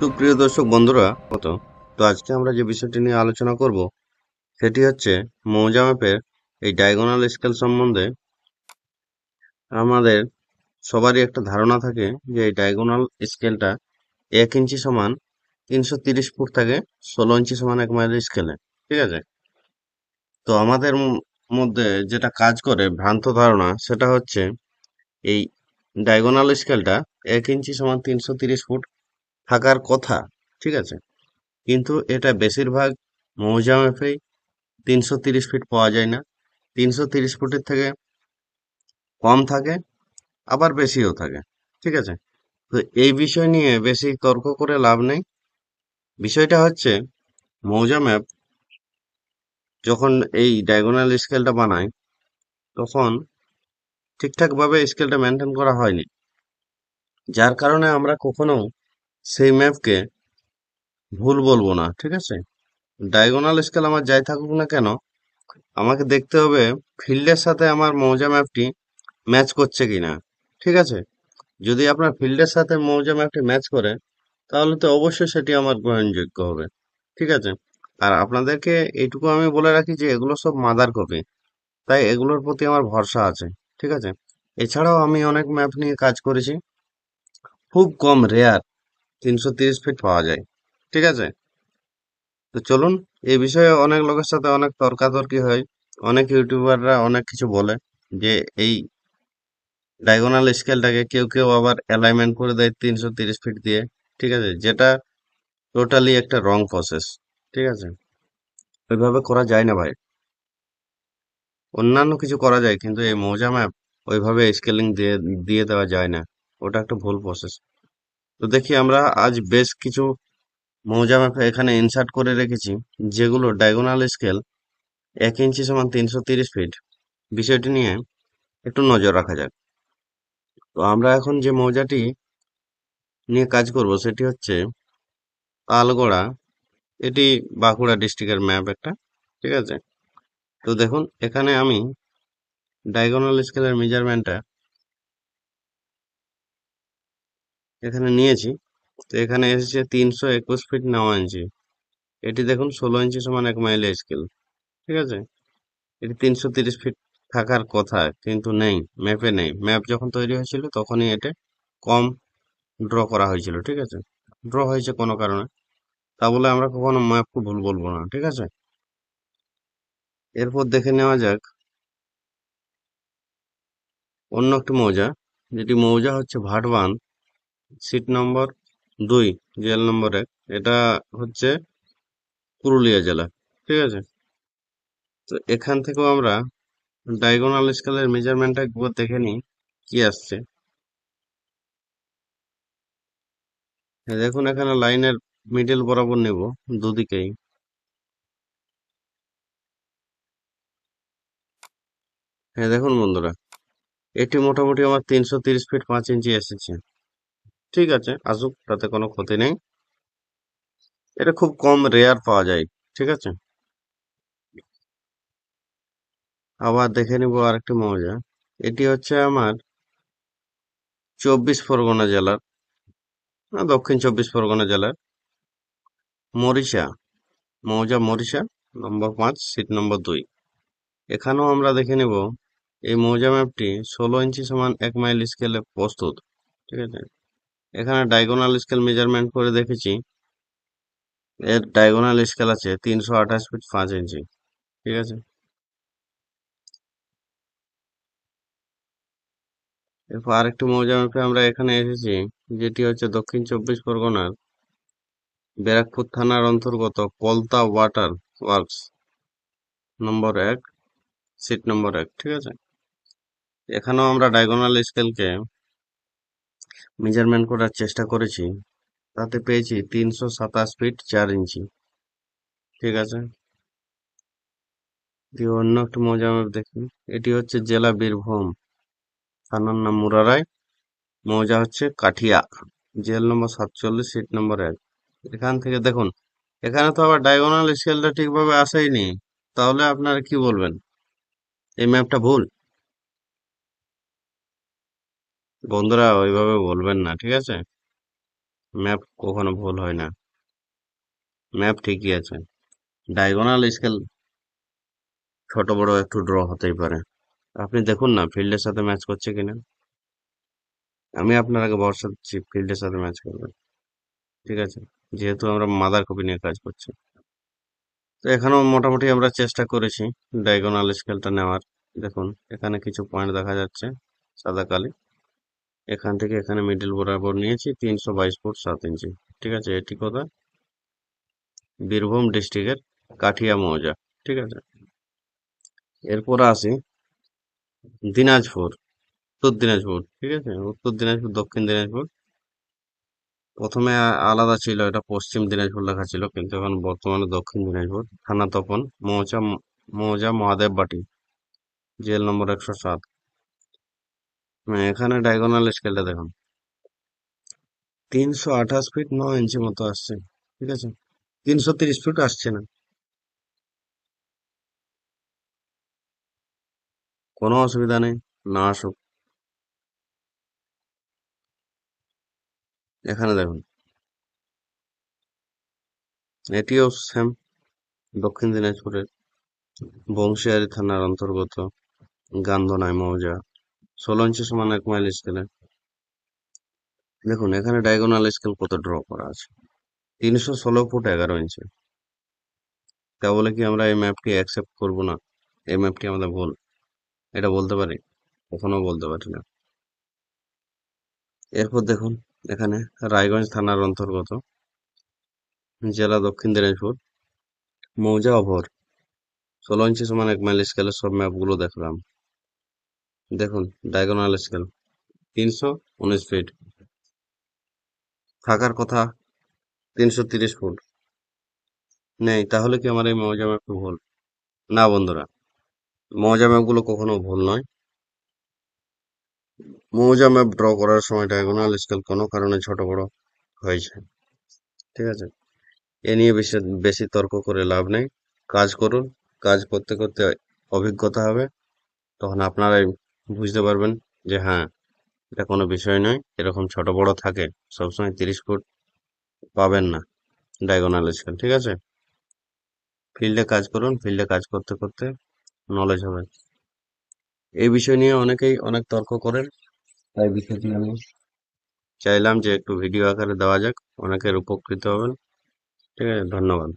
সুপ্রিয় দর্শক বন্ধুরা কত তো আজকে আমরা যে বিষয়টি নিয়ে আলোচনা করব, সেটি হচ্ছে মৌজা ম্যাপের এই ডায়াগোনাল স্কেল সম্বন্ধে। আমাদের সবারই একটা ধারণা থাকে যে এই ডায়াগোনাল স্কেলটা এক ইঞ্চি সমান তিনশো তিরিশ ফুট থাকে ষোলো ইঞ্চি সমান এক মাইল স্কেলে ঠিক আছে? তো আমাদের মধ্যে যেটা কাজ করে, ভ্রান্ত ধারণা, সেটা হচ্ছে এই ডায়াগোনাল স্কেলটা এক ইঞ্চি সমান তিনশো তিরিশ ফুট থাকার কথা, ঠিক আছে? কিন্তু এটা বেশিরভাগ মৌজা ম্যাপেই তিনশো তিরিশ ফিট পাওয়া যায় না। তিনশো তিরিশ ফুটের থেকে কম থাকে, আবার বেশিও থাকে, ঠিক আছে? তো এই বিষয় নিয়ে বেশি তর্ক করে লাভ নেই। বিষয়টা হচ্ছে মৌজা ম্যাপ যখন এই ডায়াগোনাল স্কেলটা বানায়, তখন ঠিকঠাকভাবে স্কেলটা মেনটেন করা হয়নি। যার কারণে আমরা কখনো সেই ম্যাপকে ভুল বলব না, ঠিক আছে? ডায়াগোনাল স্কেল আমার যাই থাকুক না কেন, আমাকে দেখতে হবে ফিল্ডের সাথে আমার মৌজা ম্যাপটি ম্যাচ করছে কিনা ঠিক আছে? যদি আপনার ফিল্ডের সাথে মৌজা ম্যাপটি ম্যাচ করে, তাহলে তো অবশ্যই সেটি আমার গ্রহণযোগ্য হবে, ঠিক আছে? আর আপনাদেরকে এইটুকু আমি বলে রাখি যে এগুলো সব মাদার কপি তাই এগুলোর প্রতি আমার ভরসা আছে, ঠিক আছে? এছাড়াও আমি অনেক ম্যাপ নিয়ে কাজ করেছি, খুব কম রেয়ার তিনশো তিরিশ ফিট পাওয়া যায়। ঠিক আছে? তো চলুন, এই বিষয়ে অনেক লোকের সাথে অনেক তর্কাতর্কি হয়। অনেক ইউটিউবাররা অনেক কিছু বলে যে এই ডায়াগোনাল স্কেলটাকে কেউ কেউ আবার অ্যালাইনমেন্ট করে দেয় তিনশো তিরিশ ফিট দিয়ে। ঠিক আছে? যেটা টোটালি একটা রং প্রসেস ঠিক আছে? ওইভাবে করা যায় না ভাই। অন্যান্য কিছু করা যায়, কিন্তু এই মৌজা ম্যাপ ওইভাবে স্কেলিং দিয়ে দিয়ে দেওয়া যায় না। ওটা একটা ভুল প্রসেস তো দেখি আমরা আজ বেশ কিছু মৌজা ম্যাপ এখানে ইনসার্ট করে রেখেছি, যেগুলো ডায়াগোনাল স্কেল এক ইঞ্চি সমান তিনশো তিরিশ ফিট বিষয়টি নিয়ে একটু নজর রাখা যাক। তো আমরা এখন যে মৌজাটি নিয়ে কাজ করব, সেটি হচ্ছে তালগোড়া। এটি বাঁকুড়া ডিস্ট্রিক্টের ম্যাপ একটা, ঠিক আছে? তো দেখুন, এখানে আমি ডায়াগোনাল স্কেলের মেজারমেন্টটা এখানে নিয়েছি। তো এখানে এসেছে তিনশো একুশ ফিট নয় ইঞ্চি। এটি দেখুন ষোলো ইঞ্চি সমান এক মাইল স্কেল ঠিক আছে? এটি তিনশো তিরিশ ফিট থাকার কথা, কিন্তু নেই ম্যাপে নেই। ম্যাপ যখন তৈরি হয়েছিল তখনই এটা কম ড্র করা হয়েছিল, ঠিক আছে? ড্র হয়েছে কোনো কারণে। তা বলে আমরা কখনো ম্যাপকে ভুল বলব না, ঠিক আছে? এরপর দেখে নেওয়া যাক। অন্য একটি মৌজা, যেটি মৌজা হচ্ছে ভাটবান সিট নম্বর দুই জেল নম্বর এক। এটা হচ্ছে পুরুলিয়া জেলা, ঠিক আছে? তো এখান থেকেও আমরা ডায়াগোনাল স্কেলের মেজারমেন্টটা একবার দেখে নিই, কি আসছে। দেখুন, এখানে লাইনের মিডল বরাবর নেব, দুদিকেই। হ্যাঁ দেখুন বন্ধুরা, এটি মোটামুটি আমার তিনশো তিরিশ ফিট পাঁচ ইঞ্চি এসেছে। ঠিক আছে, আসুক, তাতে কোনো ক্ষতি নেই। এটা খুব কম রেয়ার পাওয়া যায়, ঠিক আছে? আবার দেখে নিব আরেকটি মৌজা। এটি হচ্ছে আমার চব্বিশ পরগনা জেলার দক্ষিণ চব্বিশ পরগনা জেলার মরিচা, মৌজা মরিচা নম্বর পাঁচ, সিট নম্বর দুই। এখানেও আমরা দেখে নেব, এই মৌজা ম্যাপটি ষোলো ইঞ্চি সমান এক মাইল স্কেলে প্রস্তুত, ঠিক আছে? এখানে ডায়াগোনাল স্কেল মেজারমেন্ট করে দেখেছি। এর ডায়াগোনাল স্কেল আছে তিনশো আঠাশ ফিট পাঁচ ইঞ্চি ঠিক আছে? এরপর আরেকটি মৌজা আমরা এখানে এসেছি, যেটি হচ্ছে দক্ষিণ চব্বিশ পরগনার ব্যারাকপুর থানার অন্তর্গত কলতা ওয়াটার ওয়ার্কস, নম্বর এক সিট নম্বর এক, ঠিক আছে? এখানেও আমরা ডায়াগোনাল স্কেলকে মেজারমেন্ট করার চেষ্টা করেছি, তাতে পেয়েছি তিনশো সাতাশ ফিট চার ইঞ্চি। ঠিক আছে? দিয়ে অন্য একটি মৌজা দেখি। এটি হচ্ছে জেলা বীরভূম, থানার নাম মুরারাই। মৌজা হচ্ছে কাঠিয়া, জেল নম্বর সাতচল্লিশ সিট নম্বর এক। এখান থেকে দেখুন, এখানে তো আবার ডায়াগোনাল স্কেলটা ঠিকভাবে আসেইনি তাহলে আপনারা কি বলবেন? এই ম্যাপটা ভুল? বন্ধুরা ওইভাবে বলবেন না, ঠিক আছে? ম্যাপ কখনো ভুল হয় না। ম্যাপ ঠিকই আছে। ডায়াগোনাল স্কেল ছোট, বড় একটু ড্র হতেই পারে। আপনি দেখুন না, ফিল্ডের সাথে ম্যাচ করছে কিনা? আমি আপনার আগে ভরসা দিচ্ছি, ফিল্ডের সাথে ম্যাচ করবে। ঠিক আছে? যেহেতু আমরা মাদার কপি নিয়ে কাজ করছি। তো এখানেও মোটামুটি আমরা চেষ্টা করেছি, ডায়াগোনাল স্কেলটা নেওয়ার। দেখুন, এখানে কিছু পয়েন্ট দেখা যাচ্ছে, সাদা কালি। এখান থেকে এখানে মিডিল বরাবর নিয়েছি, তিনশো বাইশ ফুট সাত ইঞ্চি। ঠিক আছে, এটি কথা বীরভূম ডিস্ট্রিক্টের কাঠিয়া মৌজা। ঠিক আছে? এরপর আসি দিনাজপুর, উত্তর দিনাজপুর। ঠিক আছে? উত্তর দিনাজপুর, দক্ষিণ দিনাজপুর। প্রথমে আলাদা ছিল, এটা পশ্চিম দিনাজপুর লেখা ছিল, কিন্তু এখন বর্তমানে দক্ষিণ দিনাজপুর। থানা তপন মৌজা মৌজা মহাদেব বাটি জেল নম্বর একশো সাত। এখানে ডায়াগোনাল স্কেলটা দেখুন। তিনশো আঠাশ ফিট ন ইঞ্চি মতো আসছে, ঠিক আছে? তিনশো তিরিশ ফিট আসছে না। কোনো অসুবিধা নেই, না আসুক। এখানে দেখুন। এটিও সেম দক্ষিণ দিনাজপুরের বংশিয়ারি থানার অন্তর্গত গান্ধনাই মৌজা। ষোলো ইঞ্চি সমান এক মাইল স্কেলে দেখুন, এখানে ডায়াগোনাল স্কেল কত ড্র করা আছে? তিনশো ষোলো ফুট এগারো ইঞ্চি তা বলে কি আমরা এই ম্যাপটি অ্যাকসেপ্ট করব না? এই ম্যাপটি আমাদের ভুল। এটা বলতে পারি? কখনো বলতে পারি না। এরপর দেখুন, এখানে রায়গঞ্জ থানার অন্তর্গত জেলা দক্ষিণ দিনাজপুর, মৌজা অভর। ষোলো ইঞ্চি সমান এক মাইল স্কেলের সব ম্যাপগুলো দেখলাম। দেখুন ডায়াগোনাল স্কেল তিনশো উনিশ ফিট থাকার কথা তিনশো তিরিশ ফুট। নেই, তাহলে কি আমার এই মৌজা ম্যাপটি ভুল? না বন্ধুরা মৌজা ম্যাপগুলো কখনো ভুল নয়। মৌজা ম্যাপ ড্র করার সময় ডায়াগোনাল স্কেল কোনো কারণে ছোট বড় হয়েছে। ঠিক আছে? এ নিয়ে বেশি বেশি তর্ক করে লাভ নেই। কাজ করুন, কাজ করতে করতে অভিজ্ঞতা হবে। তখন আপনারাই বুঝতে পারবেন যে হ্যাঁ এটা কোনো বিষয় নয়। এরকম ছোট বড় থাকে, সবসময় তিরিশ ফুট পাবেন না ডায়াগোনাল স্কেল ঠিক আছে? ফিল্ডে কাজ করুন ফিল্ডে কাজ করতে করতে নলেজ হবে। এই বিষয় নিয়ে অনেকেই অনেক তর্ক করেন, তাই বিষয়টি আমি চাইলাম যে একটু ভিডিও আকারে দেওয়া যাক, অনেকের উপকৃত হবেন। ঠিক আছে? ধন্যবাদ।